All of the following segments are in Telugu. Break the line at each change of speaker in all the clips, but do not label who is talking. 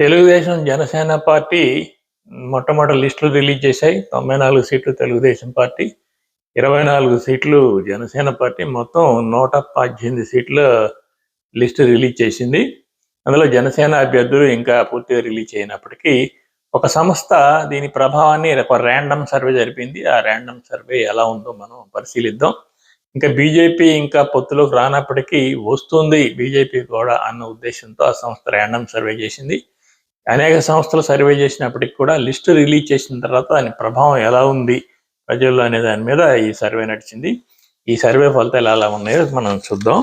తెలుగుదేశం జనసేన పార్టీ మొట్టమొదటి లిస్టులు రిలీజ్ చేశాయి. తొంభై నాలుగు సీట్లు తెలుగుదేశం పార్టీ ఇరవై నాలుగు సీట్లు జనసేన పార్టీ. మొత్తం నూట పద్దెనిమిది సీట్ల లిస్టు రిలీజ్ చేసింది. అందులో జనసేన అభ్యర్థులు ఇంకా పూర్తిగా రిలీజ్ అయినప్పటికీ ఒక సంస్థ దీని ప్రభావాన్ని ఒక ర్యాండమ్ సర్వే జరిపింది. ఆ ర్యాండమ్ సర్వే ఎలా ఉందో మనం పరిశీలిద్దాం. ఇంకా బీజేపీ ఇంకా పొత్తులోకి రానప్పటికీ వస్తుంది బీజేపీ కూడా అన్న ఉద్దేశంతో ఆ సంస్థ ర్యాండమ్ సర్వే చేసింది. అనేక సంస్థలు సర్వే చేసినప్పటికి కూడా లిస్టు రిలీజ్ చేసిన తర్వాత దాని ప్రభావం ఎలా ఉంది? ప్రజల్లో అనే దాని మీద ఈ సర్వే నడిచింది. ఈ సర్వే ఫలితాలు ఎలా ఉన్నాయో మనం చూద్దాం.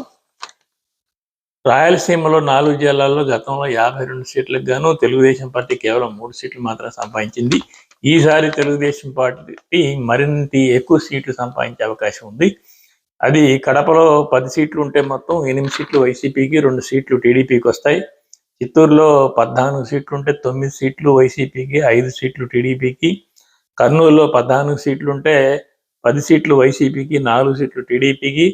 రాయలసీమలో నాలుగు జిల్లాల్లో గతంలో యాభై రెండు సీట్లకు గాను తెలుగుదేశం పార్టీ కేవలం మూడు సీట్లు మాత్రం సంపాదించింది. ఈసారి తెలుగుదేశం పార్టీ మరింత ఎక్కువ సీట్లు సంపాదించే అవకాశం ఉంది. అది కడపలో పది సీట్లు ఉంటే మొత్తం ఎనిమిది సీట్లు వైసీపీకి రెండు సీట్లు టీడీపీకి వస్తాయి. చిత్తూరులో పద్నాలుగు సీట్లు ఉంటే తొమ్మిది సీట్లు వైసీపీకి ఐదు సీట్లు టీడీపీకి. కర్నూలులో పద్నాలుగు సీట్లు ఉంటే పది సీట్లు వైసీపీకి నాలుగు సీట్లు టీడీపీకి.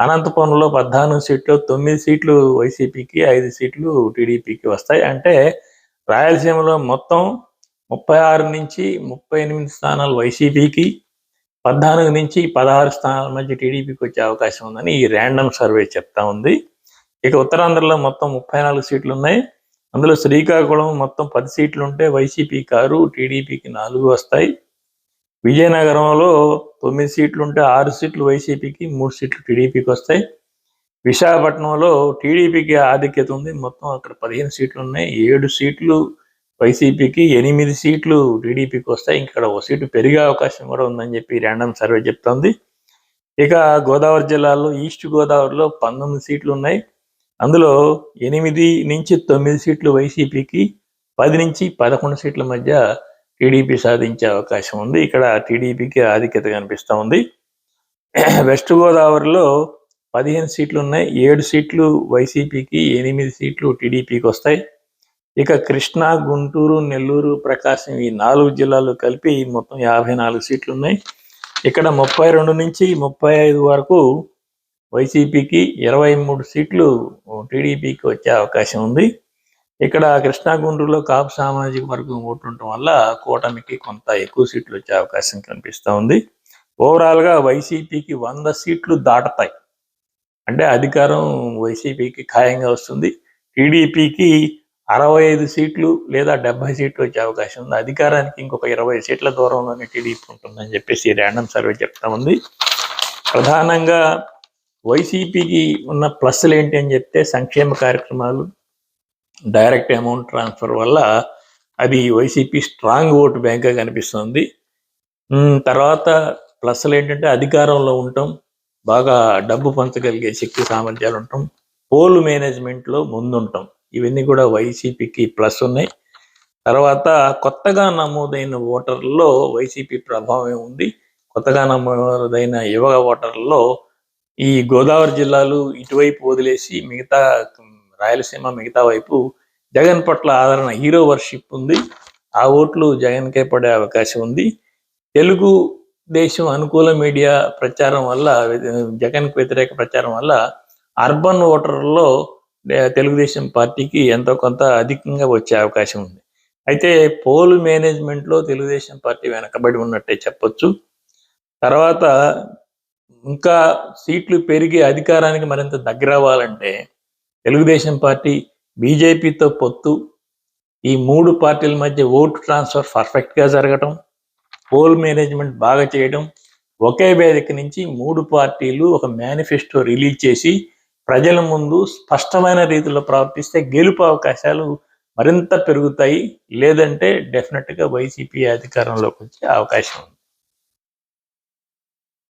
అనంతపురంలో పద్నాలుగు సీట్లు తొమ్మిది సీట్లు వైసీపీకి ఐదు సీట్లు టీడీపీకి వస్తాయి. అంటే రాయలసీమలో మొత్తం ముప్పై ఆరు నుంచి ముప్పై ఎనిమిది స్థానాలు వైసీపీకి పద్నాలుగు నుంచి పదహారు స్థానాల మధ్య టీడీపీకి వచ్చే అవకాశం ఉందని ఈ ర్యాండమ్ సర్వే చెప్తా ఉంది. ఇక ఉత్తరాంధ్రలో మొత్తం ముప్పై నాలుగు సీట్లు ఉన్నాయి. అందులో శ్రీకాకుళం మొత్తం పది సీట్లు ఉంటే వైసీపీకి ఆరు టీడీపీకి నాలుగు వస్తాయి. విజయనగరంలో తొమ్మిది సీట్లు ఉంటే ఆరు సీట్లు వైసీపీకి మూడు సీట్లు టీడీపీకి వస్తాయి. విశాఖపట్నంలో టీడీపీకి ఆధిక్యత ఉంది. మొత్తం అక్కడ పదిహేను సీట్లు ఉన్నాయి. ఏడు సీట్లు వైసీపీకి ఎనిమిది సీట్లు టీడీపీకి వస్తాయి. ఇక్కడ ఒక సీటు పెరిగే అవకాశం కూడా ఉందని చెప్పి ర్యాండమ్ సర్వే చెప్తోంది. ఇక గోదావరి జిల్లాలో ఈస్ట్ గోదావరిలో పంతొమ్మిది సీట్లు ఉన్నాయి. అందులో ఎనిమిది నుంచి తొమ్మిది సీట్లు వైసీపీకి పది నుంచి పదకొండు సీట్ల మధ్య టీడీపీ సాధించే అవకాశం ఉంది. ఇక్కడ టీడీపీకి ఆధిక్యత కనిపిస్తూ ఉంది. వెస్ట్ గోదావరిలో పదిహేను సీట్లు ఉన్నాయి. ఏడు సీట్లు వైసీపీకి ఎనిమిది సీట్లు టీడీపీకి వస్తాయి. ఇక కృష్ణా గుంటూరు నెల్లూరు ప్రకాశం ఈ నాలుగు జిల్లాలు కలిపి మొత్తం యాభై నాలుగు సీట్లు ఉన్నాయి. ఇక్కడ ముప్పై రెండు నుంచి ముప్పై ఐదు వరకు వైసీపీకి ఇరవై మూడు సీట్లు టీడీపీకి వచ్చే అవకాశం ఉంది. ఇక్కడ కృష్ణా గుంటూరులో కాపు సామాజిక వర్గం ఓటుండటం వల్ల కూటమికి కొంత ఎక్కువ సీట్లు వచ్చే అవకాశం కనిపిస్తూ ఉంది. ఓవరాల్గా వైసీపీకి వంద సీట్లు దాటతాయి. అంటే అధికారం వైసీపీకి ఖాయంగా వస్తుంది. టీడీపీకి అరవై ఐదు సీట్లు లేదా డెబ్బై సీట్లు వచ్చే అవకాశం ఉంది. అధికారానికి ఇంకొక ఇరవై సీట్ల దూరంలోనే టీడీపీ ఉంటుందని చెప్పేసి ర్యాండమ్ సర్వే చెప్తా ఉంది. ప్రధానంగా వైసీపీకి ఉన్న ప్లస్లు ఏంటి అని చెప్తే సంక్షేమ కార్యక్రమాలు డైరెక్ట్ అమౌంట్ ట్రాన్స్ఫర్ వల్ల అది వైసీపీ స్ట్రాంగ్ ఓటు బ్యాంక్గా కనిపిస్తుంది. తర్వాత ప్లస్లు ఏంటంటే అధికారంలో ఉండటం బాగా డబ్బు పంచగలిగే శక్తి సామర్థ్యాలు ఉండటం పోల్ మేనేజ్మెంట్లో ముందుంటాం. ఇవన్నీ కూడా వైసీపీకి ప్లస్ ఉన్నాయి. తర్వాత కొత్తగా నమోదైన ఓటర్లలో వైసీపీ ప్రభావం ఉంది. కొత్తగా నమోదైన యువ ఓటర్లలో ఈ గోదావరి జిల్లాలు ఇటువైపు వదిలేసి మిగతా రాయలసీమ మిగతా వైపు జగన్ పట్ల ఆదరణ హీరో వర్షిప్ ఉంది. ఆ ఓట్లు జగన్కే పడే అవకాశం ఉంది. తెలుగు దేశం అనుకూల మీడియా ప్రచారం వల్ల జగన్కి వ్యతిరేక ప్రచారం వల్ల అర్బన్ ఓటర్లలో తెలుగుదేశం పార్టీకి ఎంతో కొంత అధికంగా వచ్చే అవకాశం ఉంది. అయితే పోల్ మేనేజ్మెంట్లో తెలుగుదేశం పార్టీ వెనకబడి ఉన్నట్టే చెప్పొచ్చు. తర్వాత ఇంకా సీట్లు పెరిగి అధికారానికి మరింత దగ్గర అవ్వాలంటే తెలుగుదేశం పార్టీ బీజేపీతో పొత్తు ఈ మూడు పార్టీల మధ్య ఓటు ట్రాన్స్ఫర్ పర్ఫెక్ట్గా జరగటం పోల్ మేనేజ్మెంట్ బాగా చేయడం ఒకే వేదిక నుంచి మూడు పార్టీలు ఒక మేనిఫెస్టో రిలీజ్ చేసి ప్రజల ముందు స్పష్టమైన రీతిలో ప్రవర్తిస్తే గెలుపు అవకాశాలు మరింత పెరుగుతాయి. లేదంటే డెఫినెట్గా వైసీపీ అధికారంలోకి వచ్చే అవకాశం ఉంది.